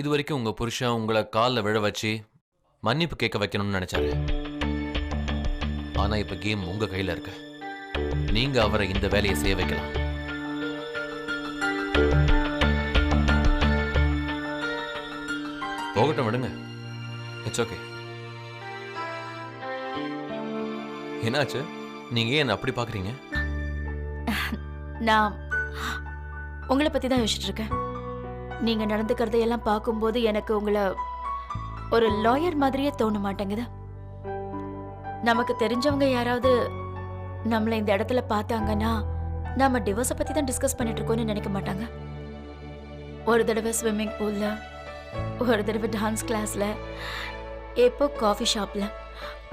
இது வரைக்கும் உங்க புருஷன் உங்களை காலில் விழ வச்சு மன்னிப்பு கேட்க வைக்கணும்னு நினைச்சாரு. ஆனா இப்ப கேம் உங்க கையில இருக்கு. நீங்க அவரை இந்த வேலையை செய்ய வைக்கலாம். போகட்டும் விடுங்க. இட்ஸ் ஓகே என்னாச்சு? நீங்க ஏன் அப்படி பாக்குறீங்க? நான் உங்களை பத்தி தான் யோசிச்சுட்டு இருக்கேன். நீங்க நடந்துக்கிறதையெல்லாம் பார்க்கும்போது எனக்கு உங்களை ஒரு லாயர் மாதிரியே தோண மாட்டேங்குது. நமக்கு தெரிஞ்சவங்க யாராவது நம்மளை இந்த இடத்துல பார்த்தாங்கன்னா நம்ம டிவோர்ஸை பத்தி தான் டிஸ்கஸ் பண்ணிட்டு இருக்கோம்னு நினைக்க மாட்டாங்க. ஒரு தடவை ஸ்விம்மிங் பூல்ல ஒரு தடவை டான்ஸ் கிளாஸ்ல எப்போ காஃபி ஷாப்ல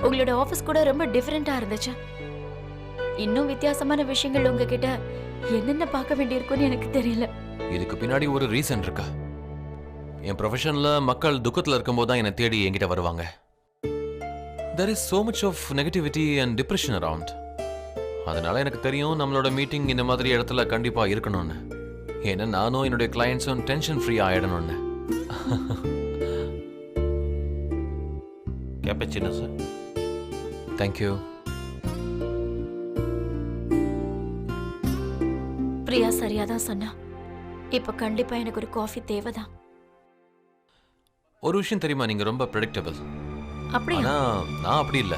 உங்களோட ஆஃபீஸ் கூட ரொம்ப டிஃப்ரெண்டா இருந்துச்சு. இன்னும் வித்தியாசமான விஷயங்கள் உங்ககிட்ட என்னென்ன பார்க்க வேண்டியிருக்குன்னு எனக்கு தெரியல. இதுக்கு பின்னாடி ஒரு ரீசன் இருக்கா? என் ப்ரொஃபஷனில் மக்கள் துக்கத்தில் இருக்கும்போது தான் என்னை தேடி என்கிட்ட வருவாங்க. There is so much of negativity and depression around அதனால எனக்கு தெரியும் நம்மளோட மீட்டிங் இந்த மாதிரி இடத்துல கண்டிப்பாக இருக்கணும்னு. ஏன்னா நானும் என்னுடைய கிளையண்ட்ஸும் tension free ஆகிடணும்னு cappuccino sir thank you Priya சரியா தான் சொன்னா இப்ப கண்டிப்பா எனக்கு ஒரு காஃபி தேவைதான். ஒரு விஷயம் தெரியுமா? நீங்கள் ரொம்ப ப்ரெடிக்டபிள் அப்படியா? நான் அப்படி இல்லை.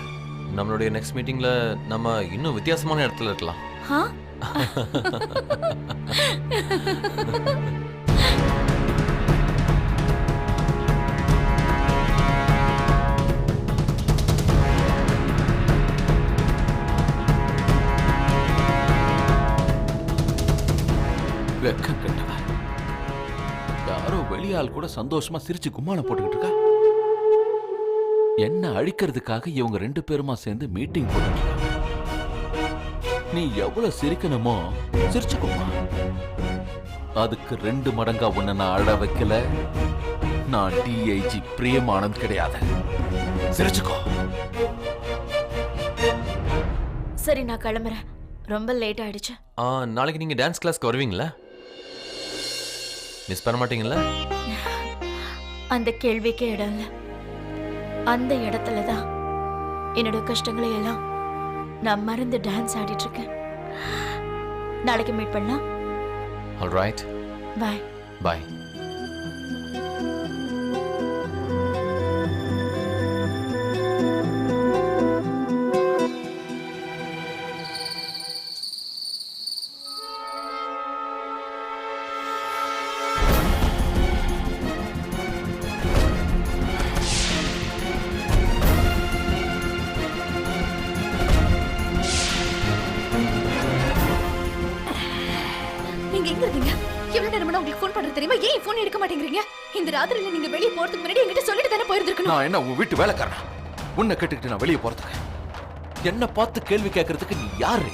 நம்மளுடைய நெக்ஸ்ட் மீட்டிங்கில் நம்ம இன்னும் வித்தியாசமான இடத்துல இருக்கலாம். ஆ? வெக்கம் யாரோ வெளியாள் கூட சந்தோஷமா சிரிச்சு கும்மாளம் போட்டுக்கிட்டு இருக்கா? என்ன அழிக்கிறதுக்காக இவங்க ரெண்டு பேருமா சேர்ந்து மீட்டிங் போட்டுட்டு இருக்காங்க. நீ எவ்வளவு சிரிக்கணுமோ சிரிச்சுக்குமா அதுக்கு ரெண்டு மடங்கா உன்னை நான் அழ வைக்கல. நான் டிஐஜி பிரியமானந்த் கிடையாது. சிரிச்சுக்கோ. சரி நான் கிளம்புறேன். ரொம்ப லேட் ஆயிடுச்சு. ஆ, நாளைக்கு நீங்கள் டான்ஸ் கிளாஸ்க்கு வருவீங்களா? மிஸ் பண்ண மாட்டீங்களா அந்த கேள்விக்கே இடம் இல்ல. அந்த இடத்துல தான் என்னோட கஷ்டங்களை எல்லாம் நான் மறந்து டான்ஸ் ஆடிட்டு இருக்கேன். நாளைக்கு மீட் பண்ணலாம். ஆல் ரைட் பாய் நீங்க எங்க இருக்கீங்க? எவ்வளவு நேரமா உங்களுக்கு ஃபோன் பண்றது தெரியுமா? ஏன் ஃபோன் எடுக்க மாட்டேங்கிறீங்க? இந்த ராத்திரில நீங்க வெளிய போறதுக்கு முன்னாடி என்கிட்ட சொல்லிட்டு தானே போயிருந்திருக்கணும். நான் என்ன உன் வீட்டு வேலைக்காரனா? உன்னை கேட்டுக்கிட்டு நான் வெளியே போறதுக்கு. என்ன பார்த்து கேள்வி கேட்கறதுக்கு நீ யாரு?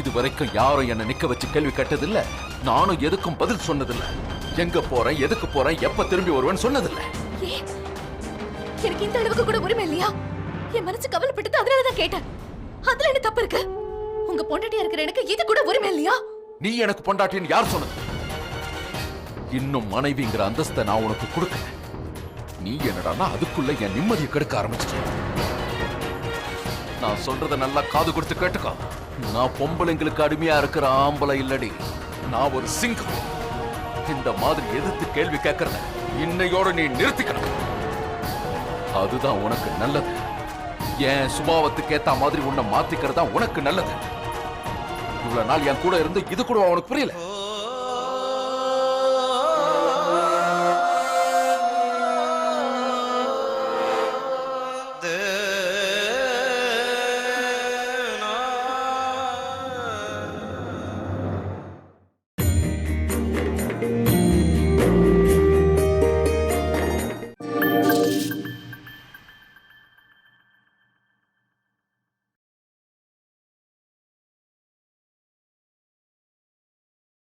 இது வரைக்கும் யாரும் என்ன நிக்க வச்சு கேள்வி கேட்டதில்ல. நானும் எதுக்கும் பதில் சொன்னதில்ல. எங்க போறேன் எதுக்கு போறேன் எப்ப திரும்பி வருவேன்னு சொன்னதில்ல. எனக்கு இந்த அளவுக்கு கூட உரிமை இல்லையா? என் மனசு கவலைப்பட்டது அதனால தான் கேட்டேன். அதுல என்ன தப்பு இருக்கு? உங்க பொண்டாட்டியா இருக்கிற எனக்கு இது கூட உரிமை இல்லையா? நீ எனக்கு பொண்டாட்டின்னு யார் சொன்னது? இன்னும் மனைவிங்கிற அந்தஸ்தை நான் உனக்கு கொடுக்கல. நீ என்னடான்னா அதுக்குள்ள என் நிம்மதியை கெடுக்க ஆரம்பிச்சிட்ட. நான் சொல்றத நல்லா காது கொடுத்து கேட்டுக்கோ. நான் பொம்பளைங்களுக்கு அடிமையா இருக்கிற ஆம்பளை இல்லடி. நான் ஒரு சிங்கம். இந்த மாதிரி எதிர்த்து கேள்வி கேட்கறத இன்னையோட நீ நிறுத்திக்கணும். அதுதான் உனக்கு நல்லது. என் சுபாவத்துக்கு ஏத்த மாதிரி உன்னை மாத்திக்கிறதா உனக்கு நல்லது. இவ்வளவு நாள் என் கூட இருந்து இது கூட அவனுக்கு புரியல.